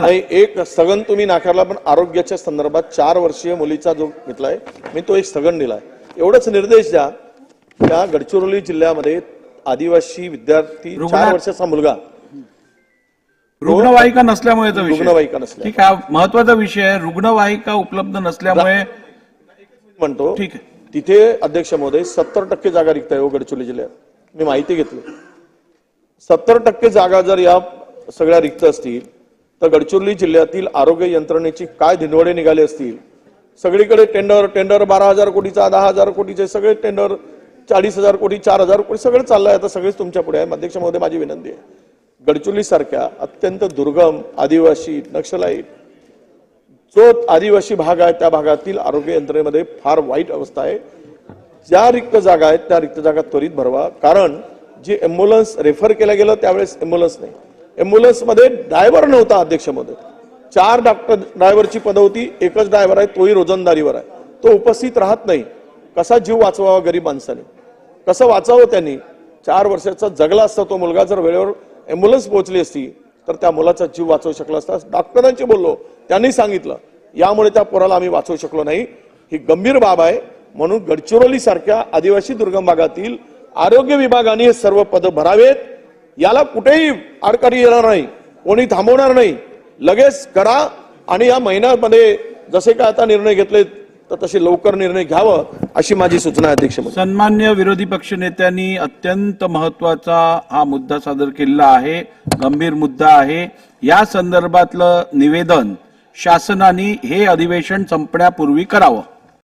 नाही एक स्थगन तुम्ही नाकारला पण आरोग्याच्या संदर्भात चार वर्षीय मुलीचा जो घेतलाय मी तो एक स्थगन दिलाय. एवढंच निर्देश द्या. त्या गडचिरोली जिल्ह्यामध्ये आदिवासी विद्यार्थी चार वर्षाचा मुलगा. रुग्णवाहिका नसल्यामुळेचा विषय. रुग्णवाहिका नसल्या. ठीक आहे महत्त्वाचा विषय आहे. रुग्णवाहिका उपलब्ध नसल्यामुळे म्हणतो ठीक आहे. तिथे अध्यक्ष महोदय सत्तर टक्के जागा रिक्त आहे हो गडचिरोली जिल्ह्यात. मी माहिती घेतली. सत्तर टक्के जागा जर या सगळ्या रिक्त असतील तर गडचिरोली जिल्ह्यातील आरोग्य यंत्रणेची काय धिंडवडे निघाले असतील? सगळीकडे टेंडर टेंडर बारा हजार कोटीचा दहा हजार कोटीचे सगळे टेंडर चाळीस हजार कोटी चार हजार कोटी सगळं आहे आता सगळेच तुमच्यापुढे आहे. अध्यक्ष महोदय माझी विनंती आहे. गडचिरोली सारख्या अत्यंत दुर्गम आदिवासी नक्षलाईट जो आदिवासी भाग आहे त्या भागातील आरोग्य यंत्रणेमध्ये फार वाईट अवस्था आहे. ज्या रिक्त जागा आहेत त्या रिक्त जागा त्वरित भरवा. कारण जे ॲम्ब्युलन्स रेफर केलं गेलं त्यावेळेस ॲम्ब्युलन्स नाही. ॲम्ब्युलन्समध्ये ड्रायव्हर नव्हता अध्यक्षमध्ये चार डॉक्टर ड्रायव्हरची पदं होती एकच ड्रायव्हर आहे तोही रोजंदारीवर आहे. तो उपस्थित राहत नाही. कसा जीव वाचवावा गरीब माणसाने? कसं वाचावं त्यांनी? चार वर्षाचा जगला असता तो मुलगा जर वेळेवर ॲम्ब्युलन्स पोहोचली असती तर त्या मुलाचा जीव वाचवू शकला असता. डॉक्टरांशी बोललो त्यांनी सांगितलं यामुळे त्या पोराला आम्ही वाचवू शकलो नाही. ही गंभीर बाब आहे. म्हणून गडचिरोली सारख्या आदिवासी दुर्गम भागातील आरोग्य विभागाने हे सर्व पदं भरावेत. याला कुठेही आडकाठी येणार नाही कोणी थांबवणार नाही. लगेच करा आणि या महिन्यामध्ये जसे काय आता निर्णय घेतले तर तसे लवकर निर्णय घ्यावं अशी माझी सूचना आहे अध्यक्ष सन्मान्य विरोधी पक्ष नेत्यांनी अत्यंत महत्त्वाचा हा मुद्दा सादर केलेला आहे गंभीर मुद्दा आहे. या संदर्भातलं निवेदन शासनाने हे अधिवेशन संपण्यापूर्वी करावं.